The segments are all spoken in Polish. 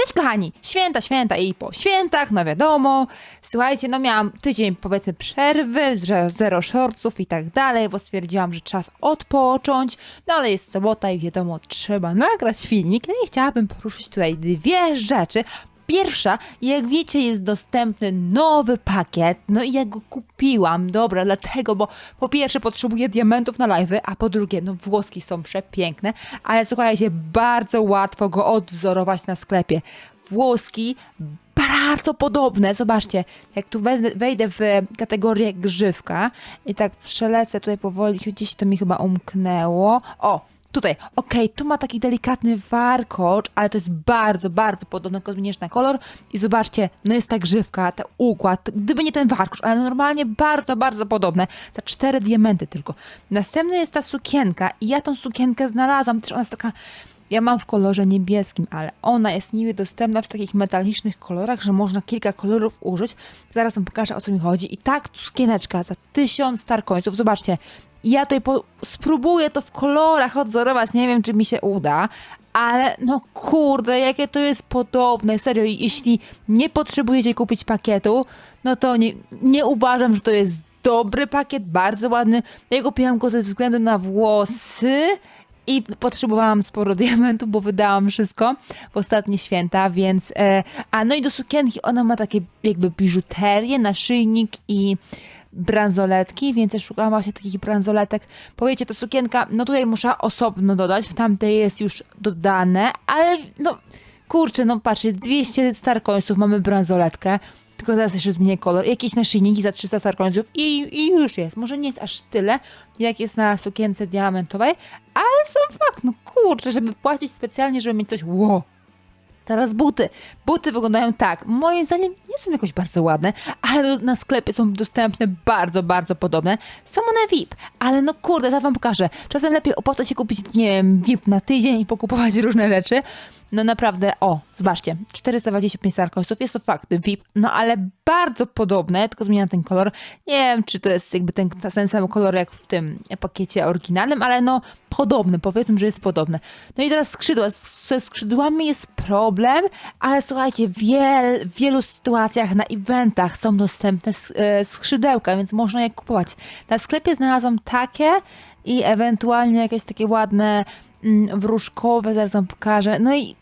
Cześć kochani! Święta, święta i po świętach, no wiadomo. Słuchajcie, no miałam tydzień powiedzmy przerwy, zero shortsów i tak dalej, bo stwierdziłam, że czas odpocząć. No ale jest sobota i wiadomo, trzeba nagrać filmik. No i chciałabym poruszyć tutaj dwie rzeczy. Pierwsza, jak wiecie, jest dostępny nowy pakiet, no i ja go kupiłam, dobra, dlatego, bo po pierwsze potrzebuję diamentów na live'y, a po drugie, no włoski są przepiękne, ale słuchajcie, bardzo łatwo go odwzorować na sklepie. Włoski bardzo podobne, zobaczcie, jak tu wejdę w kategorię grzywka i tak przelecę tutaj powoli, gdzieś to mi chyba umknęło, o, Tutaj, okej, tu ma taki delikatny warkocz, ale to jest bardzo, bardzo podobny kosmiczny na kolor. I zobaczcie, no jest ta grzywka, ten układ, gdyby nie ten warkocz, ale normalnie bardzo, bardzo podobne. Te cztery diamenty tylko. Następna jest ta sukienka i ja tą sukienkę znalazłam, też ona jest taka... Ja mam w kolorze niebieskim, ale ona jest niby dostępna w takich metalicznych kolorach, że można kilka kolorów użyć. Zaraz wam pokażę o co mi chodzi. I tak sukieneczka za 1000 star coinsów. Zobaczcie, ja tutaj po, spróbuję to w kolorach odzorować, nie wiem czy mi się uda, ale no kurde, jakie to jest podobne, serio, i jeśli nie potrzebujecie kupić pakietu, no to nie, nie uważam, że to jest dobry pakiet, bardzo ładny. Ja kupiłam go ze względu na włosy i potrzebowałam sporo diamentów, bo wydałam wszystko w ostatnie święta, więc... E, a no i do sukienki ona ma takie jakby biżuterię, naszyjnik i bransoletki, więc ja szukałam właśnie takich bransoletek. Powiecie, to sukienka, no tutaj muszę osobno dodać, w tamtej jest już dodane, ale no kurczę, no patrzcie, 200 star coinsów mamy bransoletkę, tylko teraz jeszcze zmienię kolor, jakieś naszyjniki za 300 star coinsów i, i już jest. Może nie jest aż tyle, jak jest na sukience diamentowej, ale sam fakt, no kurczę, żeby płacić specjalnie, żeby mieć coś wow. Teraz buty. Buty wyglądają tak. Moim zdaniem nie są jakoś bardzo ładne, ale na sklepie są dostępne bardzo, bardzo podobne. Są one VIP, ale no kurde, zaraz wam pokażę. Czasem lepiej opłaca się kupić, nie wiem, VIP na tydzień i pokupować różne rzeczy. No naprawdę, o, zobaczcie, 425 sarkosów, jest to fakt, VIP, no ale bardzo podobne, tylko zmienia ten kolor. Nie wiem, czy to jest jakby ten, ten sam kolor jak w tym pakiecie oryginalnym, ale no podobny, powiedzmy, że jest podobny. No i teraz skrzydła, ze skrzydłami jest problem, ale słuchajcie, wiel, w wielu sytuacjach na eventach są dostępne e, skrzydełka, więc można je kupować. Na sklepie znalazłam takie i ewentualnie jakieś takie ładne wróżkowe, zaraz wam pokażę. No i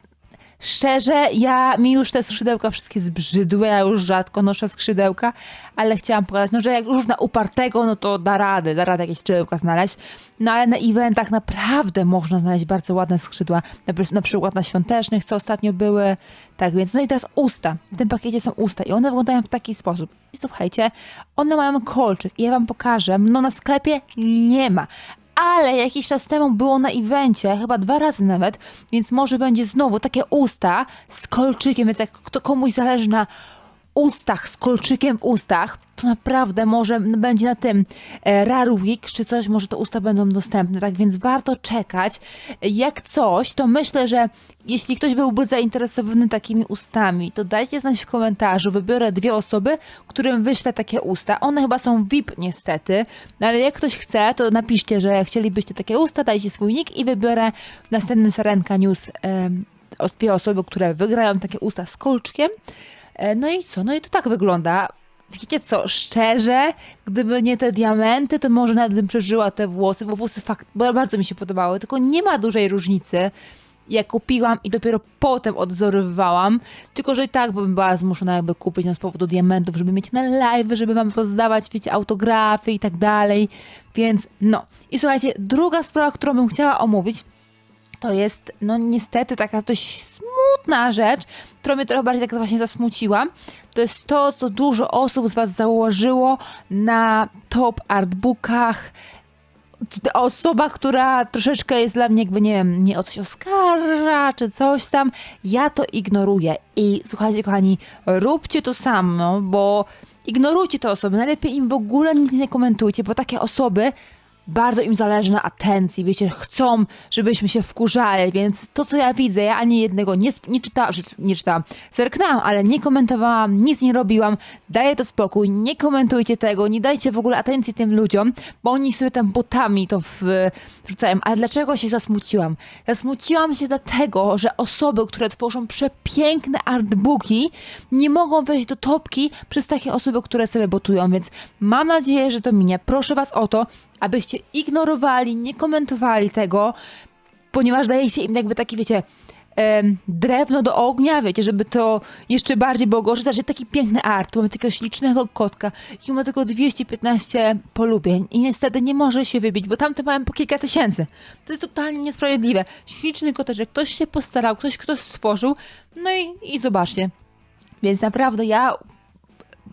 Szczerze, ja mi już te skrzydełka wszystkie zbrzydły, ja już rzadko noszę skrzydełka, ale chciałam pokazać, no, że jak już na upartego, no to da radę, da radę jakieś skrzydełka znaleźć. No ale na eventach naprawdę można znaleźć bardzo ładne skrzydła, na, na przykład na świątecznych, co ostatnio były. Tak więc, no i teraz usta. W tym pakiecie są usta i one wyglądają w taki sposób. I słuchajcie, one mają kolczyk i ja wam pokażę, no na sklepie nie ma, ale jakiś czas temu było na evencie, chyba dwa razy nawet, więc może będzie znowu takie usta z kolczykiem, więc jak kto komuś zależy na ustach, z kolczykiem w ustach, to naprawdę może będzie na tym e, Rare Week, czy coś, może te usta będą dostępne, tak więc warto czekać. Jak coś, to myślę, że jeśli ktoś byłby zainteresowany takimi ustami, to dajcie znać w komentarzu, wybiorę dwie osoby, którym wyślę takie usta. One chyba są VIP niestety, no ale jak ktoś chce, to napiszcie, że chcielibyście takie usta, dajcie swój nick i wybiorę w następnym Sarenka News e, dwie osoby, które wygrają takie usta z kolczkiem. E, no i co? No i to tak wygląda. Wiecie co, szczerze, gdyby nie te diamenty, to może nawet bym przeżyła te włosy, bo włosy fakt, bo bardzo mi się podobały, tylko nie ma dużej różnicy. Ja kupiłam i dopiero potem odzorowywałam, tylko że i tak bym była zmuszona jakby kupić na z powodu diamentów, żeby mieć na live, żeby wam rozdawać, wiecie, autografy i tak dalej, więc no. I słuchajcie, druga sprawa, którą bym chciała omówić, to jest, no niestety, taka dość smutna rzecz, która mnie trochę bardziej tak właśnie zasmuciła. To jest to, co dużo osób z Was założyło na top artbookach. Osoba, która troszeczkę jest dla mnie jakby, nie wiem, nie o coś oskarża, czy coś tam. Ja to ignoruję. I słuchajcie, kochani, róbcie to samo, bo ignorujcie te osoby. Najlepiej im w ogóle nic nie komentujcie, bo takie osoby bardzo im zależy na atencji, wiecie, chcą, żebyśmy się wkurzali, więc to, co ja widzę, ja ani jednego nie, nie czytałam, nie czytałam, zerknęłam, ale nie komentowałam, nic nie robiłam, daję to spokój, nie komentujcie tego, nie dajcie w ogóle atencji tym ludziom, bo oni sobie tam botami to wrzucają. Ale dlaczego się zasmuciłam? Zasmuciłam się dlatego, że osoby, które tworzą przepiękne artbooki, nie mogą wejść do topki przez takie osoby, które sobie botują, więc mam nadzieję, że to minie. Proszę was o to, abyście ignorowali, nie komentowali tego, ponieważ dajecie im jakby taki, wiecie, drewno do ognia, wiecie, żeby to jeszcze bardziej było gorsze. Znaczy, taki piękny art, tu mamy takiego ślicznego kotka i ma tylko 215 polubień i niestety nie może się wybić, bo tamte mają po kilka tysięcy. To jest totalnie niesprawiedliwe. Śliczny koteczek, ktoś się postarał, ktoś ktoś stworzył, no i, i zobaczcie. Więc naprawdę ja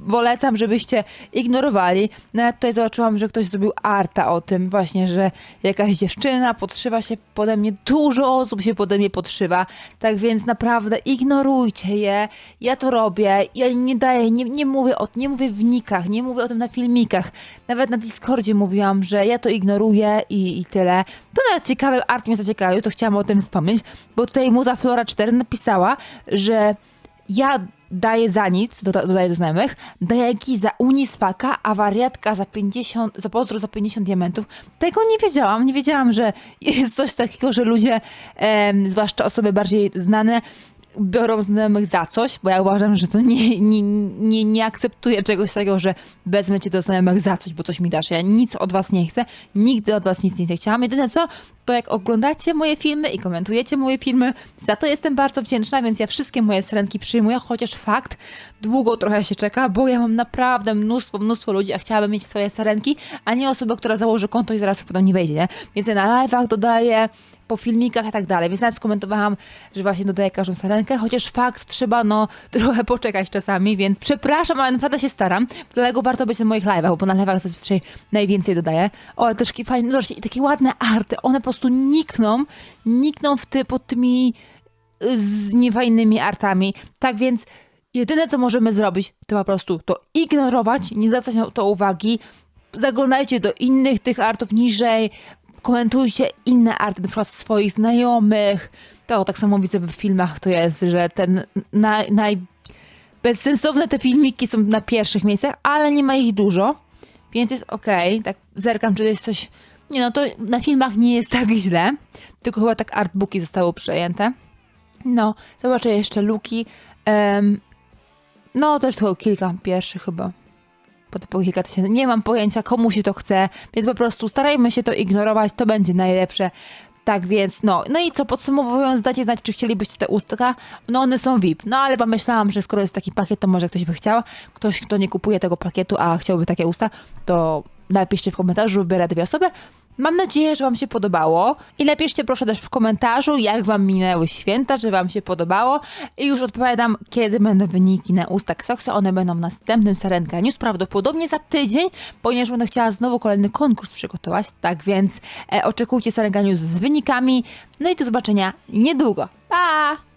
polecam, żebyście ignorowali. Nawet tutaj zobaczyłam, że ktoś zrobił arta o tym właśnie, że jakaś dziewczyna podszywa się pode mnie, dużo osób się pode mnie podszywa, tak więc naprawdę ignorujcie je. Ja to robię, ja nie daję, nie, nie mówię o nie mówię w nikach, nie mówię o tym na filmikach. Nawet na Discordzie mówiłam, że ja to ignoruję i, i tyle. To nawet ciekawe, art mnie zaciekawił, to chciałam o tym wspomnieć, bo tutaj Muza Flora 4 napisała, że ja daję za nic, doda- dodaję do znajomych, daję ki za Unispaka, a wariatka za 50, za pozdro za 50 diamentów. Tego nie wiedziałam, nie wiedziałam, że jest coś takiego, że ludzie, zwłaszcza osoby bardziej znane, biorą znajomych za coś, bo ja uważam, że to nie, nie, nie, nie akceptuję czegoś takiego, że wezmę cię do znajomych za coś, bo coś mi dasz. Ja nic od was nie chcę, nigdy od was nic nie chciałam. Jedyne co, to jak oglądacie moje filmy i komentujecie moje filmy, za to jestem bardzo wdzięczna, więc ja wszystkie moje serenki przyjmuję, chociaż fakt, długo trochę się czeka, bo ja mam naprawdę mnóstwo, mnóstwo ludzi, a chciałabym mieć swoje serenki, a nie osobę, która założy konto i zaraz potem nie wejdzie, nie? Więc ja na live'ach dodaję, po filmikach i tak dalej, więc nawet skomentowałam, że właśnie dodaję każdą sarenkę, chociaż fakt, trzeba no trochę poczekać czasami, więc przepraszam, ale naprawdę się staram, dlatego warto być na moich live'ach, bo na live'ach zazwyczaj najwięcej dodaję. O, też fajne, no i takie ładne arty, one po prostu nikną, nikną w ty, pod tymi y, z niefajnymi artami, tak więc jedyne co możemy zrobić, to po prostu to ignorować, nie zwracać na to uwagi, zaglądajcie do innych tych artów niżej, komentujcie inne arty, na przykład swoich znajomych. To tak samo widzę w filmach, to jest, że ten naj, naj bezsensowne te filmiki są na pierwszych miejscach, ale nie ma ich dużo, więc jest okej. Tak zerkam, czy jest coś... Nie no, to na filmach nie jest tak źle, tylko chyba tak artbooki zostały przejęte. No, zobaczę jeszcze luki. Em, no, też tylko kilka pierwszych chyba. Po, po kilka tysięcy. Nie mam pojęcia, komu się to chce, więc po prostu starajmy się to ignorować, to będzie najlepsze. Tak więc, no, no i co, podsumowując, dajcie znać, czy chcielibyście te ustka. No one są VIP, no ale pomyślałam, że skoro jest taki pakiet, to może ktoś by chciał. Ktoś, kto nie kupuje tego pakietu, a chciałby takie usta, to napiszcie w komentarzu, wybiorę dwie osoby. Mam nadzieję, że Wam się podobało i napiszcie proszę też w komentarzu, jak Wam minęły święta, że Wam się podobało i już odpowiadam, kiedy będą wyniki na Ustak Soxa. One będą w następnym Sarenka News, prawdopodobnie za tydzień, ponieważ będę chciała znowu kolejny konkurs przygotować, tak więc e, oczekujcie Sarenka News z wynikami. No i do zobaczenia niedługo. Pa!